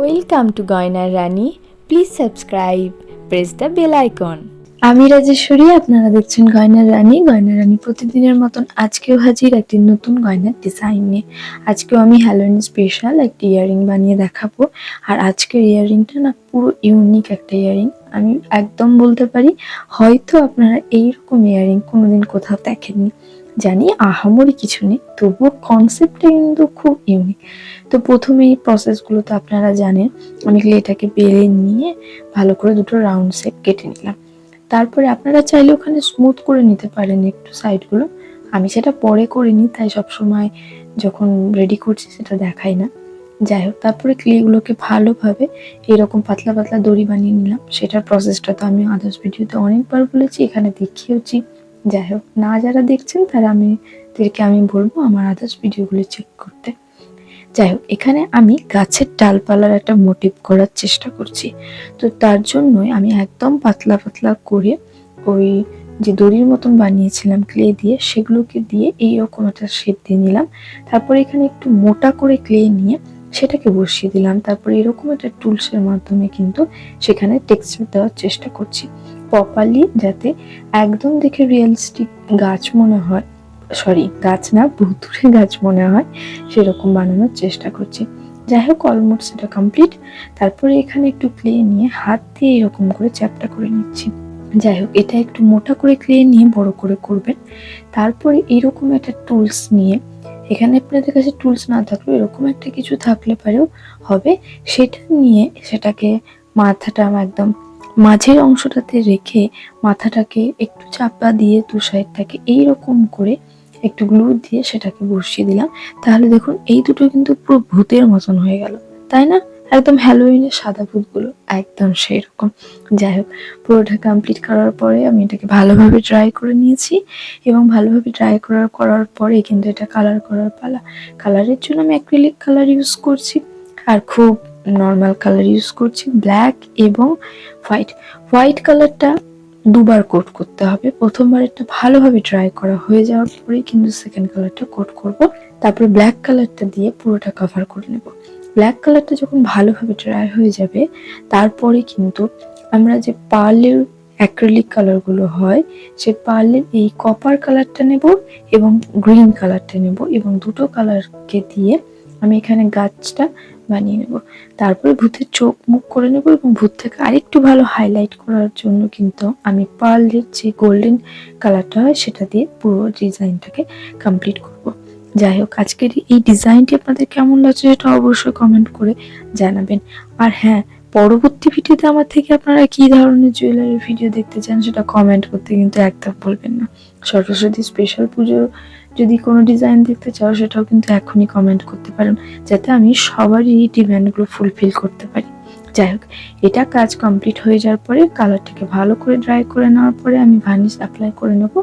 Welcome to গয়নার রানী please subscribe press the bell icon আমি রাজেশ্বরী, আপনারা দেখছেন গয়নার রানী গয়নার রানী প্রতিদিনের মতন আজকেও হাজির একটি নতুন গয়নার ডিজাইন নিয়ে। আজকেও আমি হ্যালোইন স্পেশাল একটি ইয়াররিং বানিয়ে দেখাবো। আর আজকের ইয়াররিংটা না পুরো ইউনিক একটা ইয়াররিং আমি একদম বলতে পারি, হয়তো আপনারা এইরকম ইয়াররিং কোনোদিন কোথাও দেখেননি। জানি আহামরি কিছু নেই, তবুও কনসেপ্টটা কিন্তু খুব ইউনিক তো প্রথমে এই প্রসেসগুলো তো আপনারা জানেন, আমি এটাকে বেলে নিয়ে ভালো করে দুটো রাউন্ড শেপ কেটে নিলাম। তারপরে আপনারা চাইলে ওখানে স্মুথ করে নিতে পারেন একটু সাইডগুলো আমি সেটা পরে করিনি তাই সবসময় যখন রেডি করছি সেটা দেখাই না। যাই হোক, তারপরে ক্লেগুলোকে ভালোভাবে এরকম পাতলা পাতলা দড়ি বানিয়ে নিলাম। সেটার প্রসেসটা তো আমি আদার্স ভিডিওতে অনেকবার বলেছি, এখানে দেখিয়েওছি। যাই হোক না যারা দেখছেন তারা আমি, তাদেরকে আমি বলব আমার আদার্স ভিডিওগুলো চেক করতে। যাই হোক এখানে আমি গাছের ডালপালার একটা মোটিভ করার চেষ্টা করছি। তো তার জন্যই আমি একদম পাতলা পাতলা করে ওই যে দড়ির মতন বানিয়েছিলাম ক্লে দিয়ে, সেগুলোকে দিয়ে এইরকম একটা শেপ দিয়ে নিলাম। তারপরে এখানে একটু মোটা করে ক্লে নিয়ে সেটাকে বসিয়ে দিলাম। তারপরে এরকম একটা টুলসের মাধ্যমে কিন্তু সেখানে টেক্সচার দেওয়ার চেষ্টা করছি। প্রপারলি যাতে একদম দেখে রিয়েলিস্টিক গাছ মনে হয়। সরি গাছ না ভুতুরে গাছ মনে হয়, সেরকম বানানোর চেষ্টা করছি। যাই হোক অলমোস্ট সেটা কমপ্লিট তারপরে এখানে একটু ক্লে নিয়ে হাত দিয়ে এরকম করে চ্যাপটা করে নিচ্ছি। যাই হোক, এটা একটু মোটা করে ক্লে নিয়ে বড় করে করবেন। তারপরে এরকম একটা টুলস নিয়ে, এখানে আপনাদের কাছে টুলস না থাকলেও এরকম একটা কিছু থাকলে পারেও হবে। সেটা নিয়ে সেটাকে মাথাটা একদম মাঝের অংশটাতে রেখে মাথাটাকে একটু চাপা দিয়ে দু সাইডটাকে এইরকম করে একটু গ্লু দিয়ে সেটাকে বসিয়ে দিলাম। তাহলে দেখুন এই দুটো কিন্তু পুরো ভূতের মতন হয়ে গেল। তাই না? একদম হ্যালোইনের সাদা ভূতগুলো একদম সেই রকম যাই হোক, পুরোটা কমপ্লিট করার পরে আমি এটাকে ভালোভাবে ড্রাই করে নিয়েছি এবং ভালোভাবে ড্রাই করার করার পরে কিন্তু এটা কালার করার পালা। কালারের জন্য আমি অ্যাক্রিলিক কালার ইউজ করছি। আর খুব নর্মাল কালার ইউজ করছি ব্ল্যাক এবং হোয়াইট হোয়াইট কালারটা দুবার কোট করতে হবে। প্রথমবার একটা ভালোভাবে ড্রাই করা হয়ে যাওয়ার পরে কিন্তু সেকেন্ড কালারটা কোট করব। তারপরে ব্ল্যাক কালারটা দিয়ে পুরোটা কভার করে নেব। ব্ল্যাক কালারটা যখন ভালোভাবে ড্রাই হয়ে যাবে, তারপরে কিন্তু আমরা যে পার্লের অ্যাক্রিলিক কালারগুলো হয়, সে পার্লের এই কপার কালারটা নেব এবং গ্রিন কালারটা নেব এবং দুটো কালারকে দিয়ে আমি এখানে গাছটা বানিয়ে নেব। তারপরে ভূতের চোখ মুখ করে নেব এবং ভূত থেকে আরেকটু ভালো হাইলাইট করার জন্য কিন্তু আমি পার্লের যে গোল্ডেন কালারটা হয় সেটা দিয়ে পুরো ডিজাইনটাকে কমপ্লিট করব। যাই হোক, আজকের এই ডিজাইনটি আপনাদের কেমন লাগছে সেটা অবশ্যই কমেন্ট করে জানাবেন। আর হ্যাঁ পরবর্তী ভিডিওতে আমার থেকে আপনারা কি ধরনের জুয়েলারি ভিডিও দেখতে চান সেটা কমেন্ট করতে কিন্তু একদম বলবেন না। সরস্বতী স্পেশাল পুজো যদি কোনো ডিজাইন দেখতে চাও, সেটাও কিন্তু এখনই কমেন্ট করতে পারেন, যাতে আমি সবারই এই ডিমান্ডগুলো ফুলফিল করতে পারি। যাই হোক, এটা কাজ কমপ্লিট হয়ে যাওয়ার পরে কালারটাকে ভালো করে ড্রাই করে নেওয়ার পরে আমি ভার্নিশ অ্যাপ্লাই করে নেব।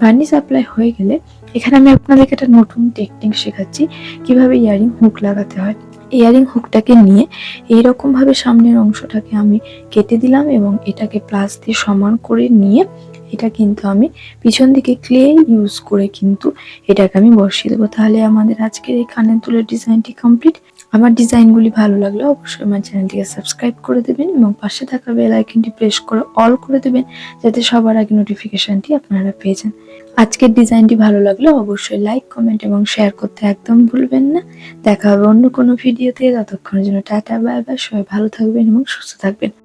ভার্নিশ অ্যাপ্লাই হয়ে গেলে এখানে আমি আপনাদেরকে একটা নতুন টেকনিক শেখাচ্ছি, কীভাবে ইয়ারিং হুক লাগাতে হয়। ইয়ারিং হুকটাকে নিয়ে এইরকম ভাবে সামনের অংশটাকে আমি কেটে দিলাম এবং এটাকে প্লাস দিয়ে সমান করে নিয়ে এটা কিন্তু আমি পিছন দিকে ক্লে ইউজ করে কিন্তু এটাকে আমি বসিয়ে দেবো। তাহলে আমাদের আজকের এই কানের দুলের ডিজাইনটি কমপ্লিট আমার ডিজাইনগুলি ভালো লাগলে অবশ্যই আমার চ্যানেলটিকে সাবস্ক্রাইব করে দেবেন এবং পাশে থাকা বেল আইকনটি প্রেস করে অল করে দেবেন, যাতে সবার আগে নোটিফিকেশনটি আপনারা পেয়ে যান। আজকের ডিজাইনটি ভালো লাগলে অবশ্যই লাইক কমেন্ট এবং শেয়ার করতে একদম ভুলবেন না। দেখা হবে অন্য কোনো ভিডিওতে ততক্ষণের জন্য টাটা বাই বাই সবাই ভালো থাকবেন এবং সুস্থ থাকবেন।